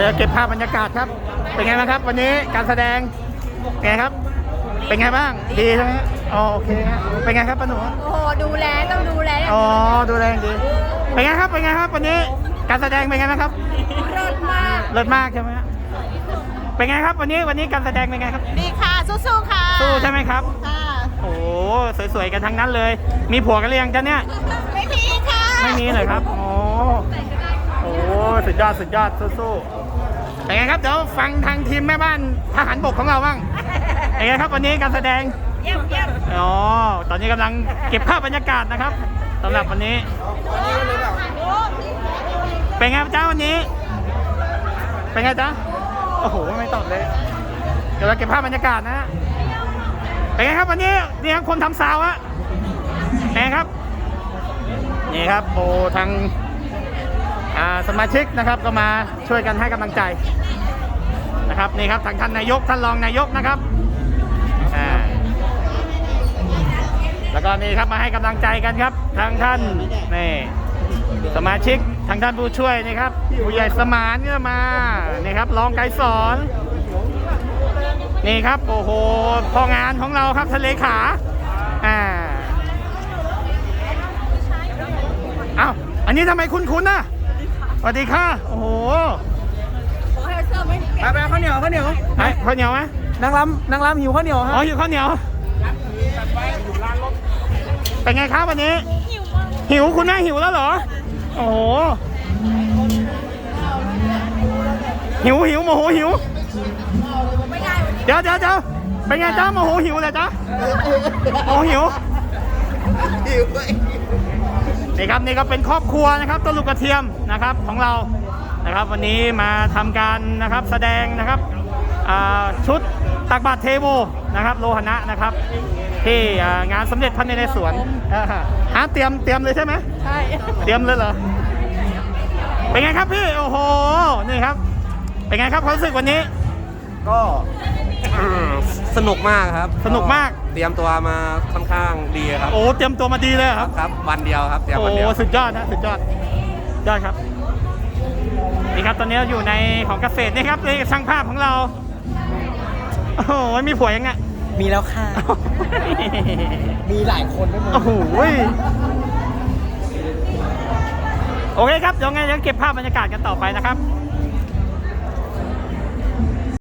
ดี๋ยวเก็บภาพบรรยากาศครับ เป็นไงบ้างครับ วันนี้การแสดงเป็นไงครับ เป็นไงบ้าง ดีใช่ไหมฮะอ๋อโอเคฮะเป็นไงครับป้าหนูโอ้โหดูแลต้องดูแลอ๋อดูแรงดี เป็นไงครับ เป็นไงครับ วันนี้การแสดงเป็นไงบ้างครับรถมากเลิศมากใช่ไหมฮะเป็นไงครับวันนี้วันนี้การแสดงเป็นไงครับ ดีค่ะสู้ๆค่ะสู้ใช่ไหมครับค่ะโอ้โหสวยๆกันทั้งนั้นเลย มีผัวกันหรือยังจ๊ะเนี่ย ไม่มีค่ะ ไม่มีเลยครับ โอ้โห สุดยอดสุดยอดสู้ๆเป็นไงครับเดี๋ยวฟังทางทีมแม่บ้านทหารบกของเราบ้างเป็นไงครับวันนี้การแสดงเยี่ยมเยี่ยมอ๋อตอนนี้กำลังเก็บภาพบรรยากาศนะครับสำหรับวันนี้ เป็นไงจ้าวันนี้ เป็นไงจ๊ะโอ้โหไม่ตอบเลยเดี๋ยวเราเก็บภาพบรรยากาศนะฮะเป็นไงครับวันนี้นี่ครับคนทำซาวอะเป็นไงครับนี่ครับโอ้ทางอ่า สมาชิกนะครับก็มาช่วยกันให้กำลังใจนะครับนี่ครับทางท่านนายกท่านรองนายกนะครับอ่าแล้วก็นี่ครับมาให้กำลังใจกันครับทางท่านนี่สมาชิกทางท่านผู้ช่วยนี่ครับผู้ใหญ่สมานก็มานี่ครับรองไกรสอนนี่ครับโอ้โหพองานของเราครับทะเลขาอ่าเอ้าอันนี้ทำไมคุ้นๆน่ะ สวัสดีค่ะ โอ้โหขอให้เสื้อไม่ไปไปข้าวเหนียวข้าวเหนียวไอ้ข้าวเหนียวไหมนางรำนางรำหิวข้าวเหนียวคอ๋รัอบอยู่ข้าวเหนียวเป็นไงครับวันนี้ หิวคุณแม่หิวแล้วเหรอ โอ้โห หิวหิวโมโหหิวไม่ได้เดี๋ยวเดี๋ยวเดี๋ยวเป็นไงจ้าโมโหหิวเลยจ้าโมโหหิว นี่ครับนี่ก็เป็นครอบครัวนะครับต้นลูกกระเทียมนะครับของเรานะครับ วันนี้มาทำการนะครับแสดงนะครับอ่าชุดตักบาตรเทโวนะครับ โลหณะนะครับ ที่อ่างานสมเด็จพระนเรศวรอ่าฮะฮะเตรียมเตรียมเลยใช่ไหมใช่เตรียมเลยเหรอเป็นไงครับพี่โอ้โหนี่ครับเป็นไงครับความรู้สึกวันนี้ ก็อืม สนุกมากครับสนุกมาก เตรียมตัวมาค่อนข้างดีครับโอ้เตรียมตัวมาดีเลยเหรอครับครับ วันเดียวครับเตรียมโอ้วันเดียวสุดยอดนะสุดยอดยอดครับนี่ครับตอนนี้เราอยู่ในของเกษตรนี่ครับนี่ช่างภาพของเราโอ้โหมีผัวยังไงมีแล้วค่ะ มีหลายคนด้วยมั้งโอ้โหโอเคครับเดี๋ยวไงเดี๋ยวเก็บภาพบรรยากาศกันต่อไปนะครับ